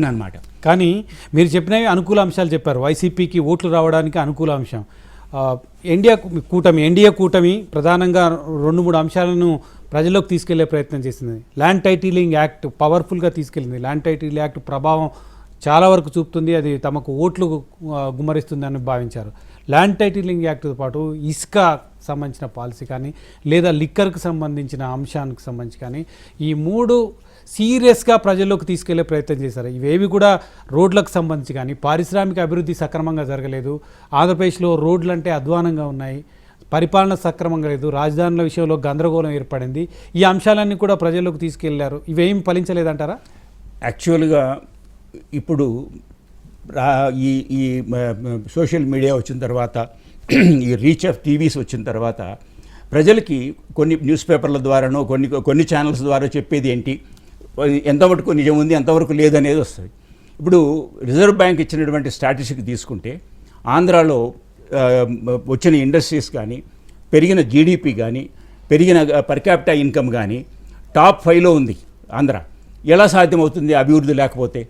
అనమాట కానీ మీరు చెప్పినవి అనుకూల అంశాలు చెప్పారు. వైసీపీకి ఓట్లు రావడానికి అనుకూల అంశం. ఎన్డీఏ కూటమి ఎన్డీఏ కూటమి ప్రధానంగా రెండు మూడు అంశాలను ప్రజల్లోకి తీసుకెళ్ళే ప్రయత్నం చేసింది. ల్యాండ్ టైటిలింగ్ యాక్ట్ పవర్ఫుల్గా తీసుకెళ్ళింది. ల్యాండ్ టైటిల్ యాక్ట్ ప్రభావం చాలా వరకు చూపుతుంది. అది తమకు ఓట్లు గుమ్మరిస్తుందని భావించారు. ల్యాండ్ టైటిలింగ్ యాక్ట్తో పాటు ఇసుక సంబంధించిన పాలసీ కానీ లేదా లిక్కర్కి సంబంధించిన అంశానికి సంబంధించి కానీ ఈ మూడు సీరియస్గా ప్రజల్లోకి తీసుకెళ్ళే ప్రయత్నం చేశారు. ఇవేవి కూడా రోడ్లకు సంబంధించి కానీ పారిశ్రామిక అభివృద్ధి సక్రమంగా జరగలేదు. ఆంధ్రప్రదేశ్లో రోడ్లు అంటే అధ్వానంగా ఉన్నాయి. పరిపాలన సక్రమంగా లేదు. రాజధానుల విషయంలో గందరగోళం ఏర్పడింది. ఈ అంశాలన్నీ కూడా ప్రజల్లోకి తీసుకెళ్ళారు. ఇవేం ఫలించలేదంటారా? యాక్చువల్గా ఇప్పుడు ఈ ఈ సోషల్ మీడియా వచ్చిన తర్వాత ఈ రీచ్ ఆఫ్ టీవీస్ వచ్చిన తర్వాత ప్రజలకి కొన్ని న్యూస్ పేపర్ల ద్వారానో కొన్ని కొన్ని ఛానల్స్ ద్వారా చెప్పేది ఏంటి? ఎంతవరకు నిజం ఉంది ఎంతవరకు లేదనేది వస్తుంది. ఇప్పుడు రిజర్వ్ బ్యాంక్ ఇచ్చినటువంటి స్టాటిస్టిక్ తీసుకుంటే ఆంధ్రాలో వచ్చిన ఇండస్ట్రీస్ కానీ పెరిగిన జీడిపి కానీ పెరిగిన పర్ ఇన్కమ్ కానీ టాప్ ఫైవ్లో ఉంది ఆంధ్ర. ఎలా సాధ్యమవుతుంది అభివృద్ధి లేకపోతే?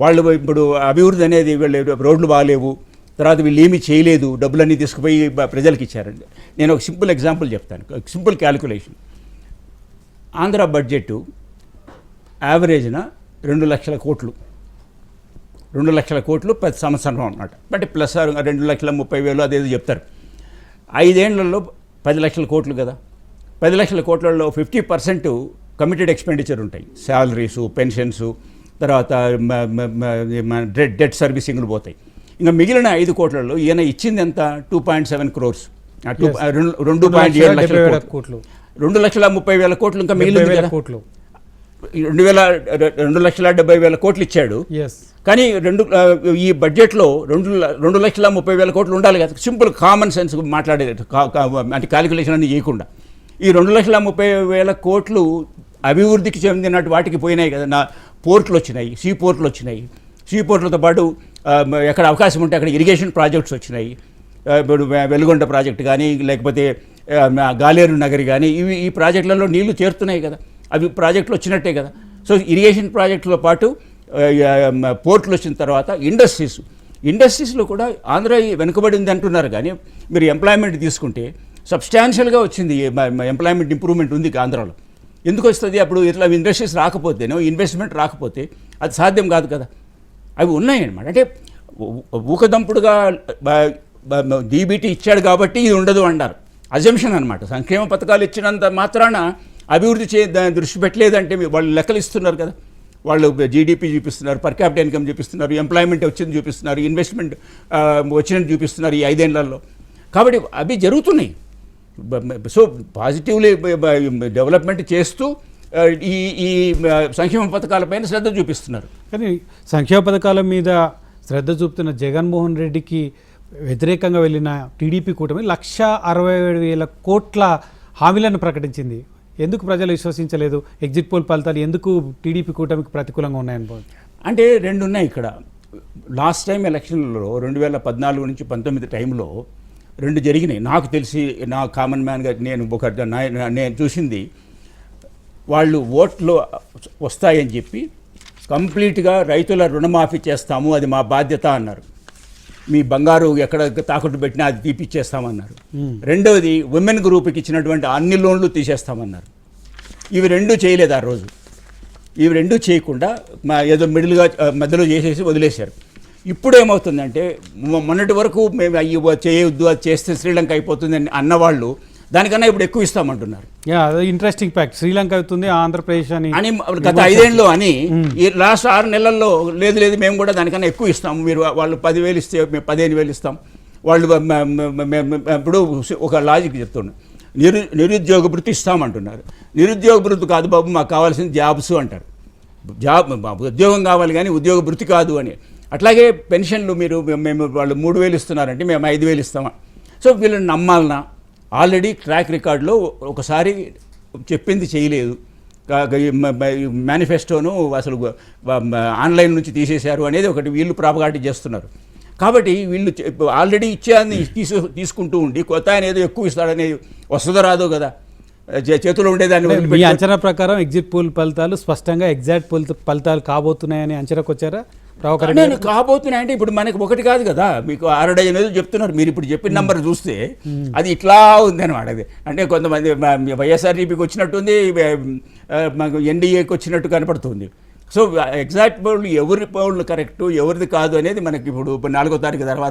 వాళ్ళు ఇప్పుడు అభివృద్ధి అనేది వీళ్ళు రోడ్లు బాగాలేవు తర్వాత వీళ్ళు ఏమీ చేయలేదు డబ్బులన్నీ తీసుకుపోయి ప్రజలకు ఇచ్చారండి. నేను ఒక సింపుల్ ఎగ్జాంపుల్ చెప్తాను సింపుల్ క్యాలిక్యులేషన్. ఆంధ్ర బడ్జెట్ యావరేజ్న రెండు లక్షల కోట్లు. రెండు లక్షల కోట్లు ప్రతి సంవత్సరం అన్నమాట. బట్ ప్లస్ ఆర్ రెండు లక్షల ముప్పై వేలు అదేదో చెప్తారు. ఐదేళ్ళలో పది లక్షల కోట్లు కదా. పది లక్షల కోట్లలో ఫిఫ్టీ పర్సెంట్ కమిటెడ్ ఎక్స్పెండిచర్ ఉంటాయి. శాలరీసు పెన్షన్స్ తర్వాత డెట్ డెట్ సర్వీసింగ్లు పోతాయి. ఇంకా మిగిలిన ఐదు కోట్లలో ఈయన ఇచ్చింది ఎంత? Two point seven crores. రెండు పాయింట్ ఏడు లక్షల కోట్లు. రెండు లక్షల ముప్పై వేల కోట్లు ఇంకా కదా. కోట్లు. రెండు వేల రెండు లక్షల డెబ్బై వేల కోట్లు ఇచ్చాడు. ఎస్ కానీ రెండు ఈ బడ్జెట్లో రెండు రెండు లక్షల ముప్పై వేల కోట్లు ఉండాలి కదా. సింపుల్ కామన్ సెన్స్ మాట్లాడేది అంటే క్యాలిక్యులేషన్ అన్ని చేయకుండా. ఈ రెండు లక్షల ముప్పై వేల కోట్లు అభివృద్ధికి చెందినట్టు వాటికి పోయినాయి కదా. నా పోర్ట్లు వచ్చినాయి సీ పోర్ట్లు వచ్చినాయి. సీ పోర్ట్లతో పాటు ఎక్కడ అవకాశం ఉంటే అక్కడ ఇరిగేషన్ ప్రాజెక్ట్స్ వచ్చినాయి. ఇప్పుడు వెలుగొండ ప్రాజెక్ట్ కానీ లేకపోతే గాలేరు నగరి కానీ ఇవి ఈ ప్రాజెక్టులలో నీళ్ళు చేరుతున్నాయి కదా. అవి ప్రాజెక్టులు వచ్చినట్టే కదా. సో ఇరిగేషన్ ప్రాజెక్టులతో పాటు పోర్ట్లు వచ్చిన తర్వాత ఇండస్ట్రీస్. ఇండస్ట్రీస్లో కూడా ఆంధ్ర వెనుకబడింది అంటున్నారు కానీ మీరు ఎంప్లాయ్మెంట్ తీసుకుంటే సబ్స్టాన్షియల్గా వచ్చింది ఎంప్లాయ్మెంట్ ఇంప్రూవ్మెంట్ ఉంది ఆంధ్రాలో. ఎందుకు వస్తుంది అప్పుడు? ఇట్లా ఇండస్ట్రీస్ రాకపోతేనో ఇన్వెస్ట్మెంట్ రాకపోతే అది సాధ్యం కాదు కదా. అవి ఉన్నాయన్నమాట. అంటే ఊకదంపుడుగా డీబీటీ ఇచ్చాడు కాబట్టి ఇది ఉండదు అన్నారు అజంప్షన్ అనమాట సంక్షేమ పథకాలు ఇచ్చినంత మాత్రాన అభివృద్ధి చే దాన్ని దృష్టి పెట్టలేదంటే వాళ్ళు లెక్కలు ఇస్తున్నారు కదా. వాళ్ళు జీడిపి చూపిస్తున్నారు పర్ క్యాపిటల్ ఇన్కమ్ చూపిస్తున్నారు ఎంప్లాయ్మెంట్ వచ్చింది చూపిస్తున్నారు ఇన్వెస్ట్మెంట్ వచ్చినట్టు చూపిస్తున్నారు ఈ ఐదేళ్ళలో. కాబట్టి అవి జరుగుతున్నాయి. సో పాజిటివ్లీ డెవలప్మెంట్ చేస్తూ ఈ ఈ సంక్షేమ పథకాలపైన శ్రద్ధ చూపిస్తున్నారు. కానీ సంక్షేమ పథకాల మీద శ్రద్ధ చూపుతున్న జగన్మోహన్ రెడ్డికి వ్యతిరేకంగా వెళ్ళిన టీడీపీ కూటమి లక్ష అరవై ఏడు వేల కోట్ల హామీలను ప్రకటించింది. ఎందుకు ప్రజలు విశ్వసించలేదు? ఎగ్జిట్ పోల్ ఫలితాలు ఎందుకు టీడీపీ కూటమికి ప్రతికూలంగా ఉన్నాయని అంటే రెండు ఉన్నాయి ఇక్కడ. లాస్ట్ టైం ఎలక్షన్లలో రెండు వేల పద్నాలుగు నుంచి పంతొమ్మిది టైంలో రెండు జరిగినాయి. నాకు తెలిసి నా కామన్ మ్యాన్గా నేను ఒక నేను చూసింది వాళ్ళు ఓట్లు వస్తాయని చెప్పి కంప్లీట్గా రైతుల రుణమాఫీ చేస్తాము అది మా బాధ్యత అన్నారు. మీ బంగారు ఎక్కడ తాకట్టు పెట్టినా అది తీపిచ్చేస్తామన్నారు. రెండవది ఉమెన్ గ్రూప్కి ఇచ్చినటువంటి అన్ని లోన్లు తీసేస్తామన్నారు. ఇవి రెండు చేయలేదు ఆ రోజు. ఇవి రెండు చేయకుండా మా ఏదో మిడిల్గా మధ్యలో చేసేసి వదిలేశారు. ఇప్పుడు ఏమవుతుందంటే మొన్నటి వరకు మేము అయ్యి చేయొద్దు అది చేస్తే శ్రీలంక అయిపోతుంది అని అన్నవాళ్ళు దానికన్నా ఇప్పుడు ఎక్కువ ఇస్తామంటున్నారు. ఇంట్రెస్టింగ్ ఫ్యాక్ట్ శ్రీలంక అవుతుంది ఆంధ్రప్రదేశ్ అని అని గత ఐదేళ్ళు అని ఈ లాస్ట్ ఆరు నెలల్లో లేదు లేదు మేము కూడా దానికన్నా ఎక్కువ ఇస్తాం. మీరు వాళ్ళు పదివేలు ఇస్తే మేము పదిహేను వేలు ఇస్తాం. వాళ్ళు ఇప్పుడు ఒక లాజిక్ చెప్తున్నాను నిరు నిరుద్యోగ భృతి ఇస్తామంటున్నారు. నిరుద్యోగ భృతి కాదు బాబు మాకు కావాల్సింది జాబ్స్ అంటారు. జాబ్ ఉద్యోగం కావాలి కానీ ఉద్యోగ భృతి కాదు అని. అట్లాగే పెన్షన్లు మీరు మేము వాళ్ళు మూడు వేలు ఇస్తున్నారంటే మేము ఐదు వేలు ఇస్తామా? సో వీళ్ళని నమ్మాలనా? ఆల్రెడీ ట్రాక్ రికార్డులో ఒకసారి చెప్పింది చేయలేదు. మేనిఫెస్టోను అసలు ఆన్లైన్ నుంచి తీసేశారు అనేది ఒకటి వీళ్ళు ప్రాపగాటి చేస్తున్నారు. కాబట్టి వీళ్ళు ఆల్రెడీ ఇచ్చేదాన్ని తీసు తీసుకుంటూ ఉండి కొత్త ఆయన ఏదో ఎక్కువ ఇస్తాడనేది వస్తుందో రాదో కదా. చేతిలో ఉండేదాన్ని మీ అంచనా ప్రకారం ఎగ్జిట్ పోల్ ఫలితాలు స్పష్టంగా ఎగ్జాక్ట్ పోల్ ఫలితాలు కాబోతున్నాయని అంచనాకు వచ్చారా నేను కాబోతున్నాయంటే ఇప్పుడు మనకి ఒకటి కాదు కదా. మీకు ఆరు డజన్ ఏదో చెప్తున్నారు. మీరు ఇప్పుడు చెప్పిన నంబర్ చూస్తే అది ఇట్లా ఉంది అనమాట అది. అంటే కొంతమంది వైఎస్ఆర్టీపీకి వచ్చినట్టుంది మాకు ఎన్డీఏకి వచ్చినట్టు కనపడుతుంది. సో ఎగ్జాక్ట్ పౌళ్ళు ఎవరి పౌళ్ళు కరెక్ట్ ఎవరిది కాదు అనేది మనకి ఇప్పుడు నాలుగో తారీఖు తర్వాత